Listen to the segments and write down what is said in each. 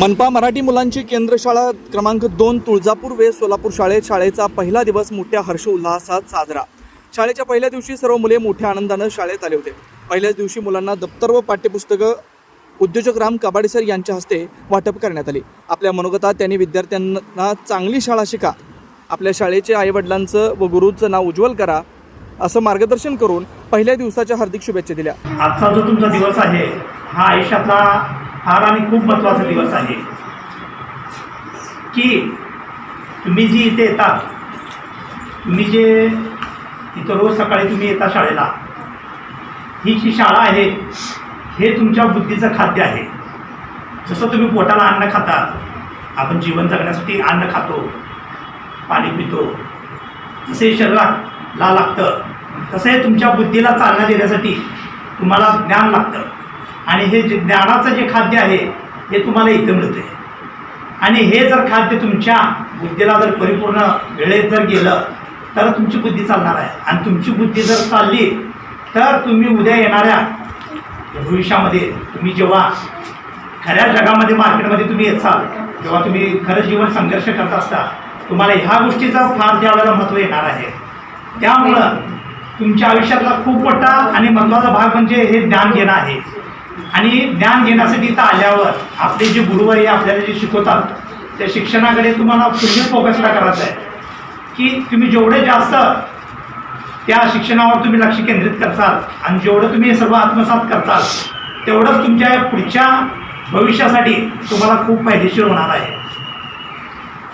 मनपा मराठी मुलांची केंद्रशाळा क्रमांक दोन तुळजापूर वे सोलापूर शाळेत शाळेचा पहिला दिवस मोठ्या हर्ष उल्हासात साजरा. शाळेच्या पहिल्या दिवशी सर्व मुले मोठ्या आनंदानं शाळेत आले होते. पहिल्याच दिवशी मुलांना दप्तर व पाठ्यपुस्तकं उद्योजक राम कबाडीसर यांच्या हस्ते वाटप करण्यात आले. आपल्या मनोगतात त्यांनी विद्यार्थ्यांना चांगली शाळा शिका. आपल्या शाळेचे आईवडिलांचं व गुरुचं नाव उज्ज्वल करा असं मार्गदर्शन करून पहिल्या दिवसाच्या हार्दिक शुभेच्छा दिल्या. आजचा जो तुमचा दिवस आहे हा आयुष्यातला फार आणि खूप महत्त्वाचा दिवस आहे. की तुम्ही जी इथे येता तुम्ही जे इथं रोज सकाळी तुम्ही येता शाळेला ही जी शाळा आहे हे तुमच्या बुद्धीचं खाद्य आहे. जसं तुम्ही पोटाला अन्न खाता आपण जीवन जगण्यासाठी अन्न खातो पाणी पितो जसे शरीराला लागतं तसं हे तुमच्या बुद्धीला चालना देण्यासाठी तुम्हाला ज्ञान लागतं. आणि हे जे ज्ञानाचं जे खाद्य आहे हे तुम्हाला इथं मिळतं आहे आणि हे जर खाद्य तुमच्या बुद्धीला जर परिपूर्ण वेळेत जर गेलं तर तुमची बुद्धी चालणार आहे. आणि तुमची बुद्धी जर चालली तर तुम्ही उद्या येणाऱ्या भविष्यामध्ये तुम्ही जेव्हा खऱ्या जगामध्ये मार्केटमध्ये तुम्ही येचाल जेव्हा तुम्ही खरं जीवन संघर्ष करत असता तुम्हाला ह्या गोष्टीचा फार त्यावेळेला महत्त्व येणार आहे. त्यामुळं तुमच्या आयुष्यातला खूप मोठा आणि महत्त्वाचा भाग म्हणजे हे ज्ञान घेणं आहे. आणि ज्ञान घेण्यासाठी इथं आल्यावर आपले जे गुरुवारी आपल्याला जे शिकवतात त्या शिक्षणाकडे तुम्हाला पूर्ण फोकसला करायचं आहे. की तुम्ही जेवढे जास्त त्या शिक्षणावर तुम्ही लक्ष केंद्रित करताल आणि जेवढं तुम्ही हे सर्व आत्मसात करताल तेवढंच तुमच्या पुढच्या भविष्यासाठी तुम्हाला खूप फायदेशीर होणार आहे.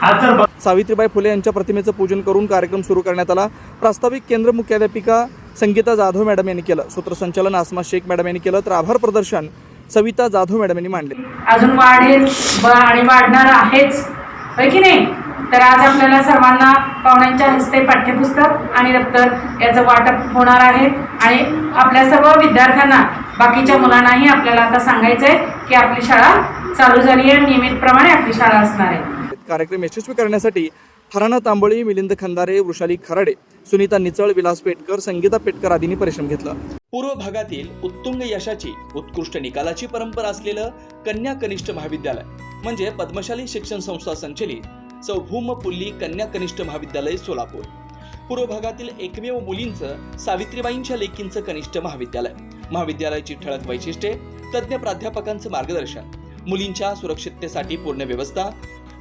सावित्रीबाई फुले यांच्या प्रतिमेचं पूजन करून कार्यक्रम सुरू करण्यात आला. प्रास्ताविक केंद्र मुख्याध्यापिका संगीता जाधव मॅडम यांनी केलं. सूत्रसंचालन आसमा शेख मॅडम यांनी केलं. तर आभार प्रदर्शन सविता जाधव मॅडम यांनी मांडले. अजून वाढेल आणि वाढणार आहेच. की नाही? तर आज आपल्याला सर्वांना पाहुण्यांच्या हस्ते पाठ्यपुस्तक आणि दप्तर याचं वाटप होणार आहे. आणि आपल्या सर्व विद्यार्थ्यांना बाकीच्या मुलांनाही आपल्याला आता सांगायचं आहे की आपली शाळा चालू झाली आहे. नियमितप्रमाणे आपली शाळा असणार आहे. कार्यक्रम यशस्वी करण्यासाठी हराणा तांबळी मिलिंद खंदारे वृषाली खराडे सुनीता निचळ विलास पेटकर संगीता पेटकर आदींनी परिश्रम घेतला. पूर्व भागातील उत्तुंग यशाची उत्कृष्ट निकालाची परंपरा असलेलं कन्या कनिष्ठ महाविद्यालय म्हणजे पद्मशाली शिक्षण संस्था संचलित सौभूम पुल्ली कन्या कनिष्ठ महाविद्यालय सोलापूर. पूर्व भागातील एकमेव मुलींचं सावित्रीबाईंच्या लेकींचं कनिष्ठ महाविद्यालय. महाविद्यालयाची ठळक वैशिष्ट्ये तज्ज्ञ प्राध्यापकांचं मार्गदर्शन मुलींच्या सुरक्षिततेसाठी पूर्ण व्यवस्था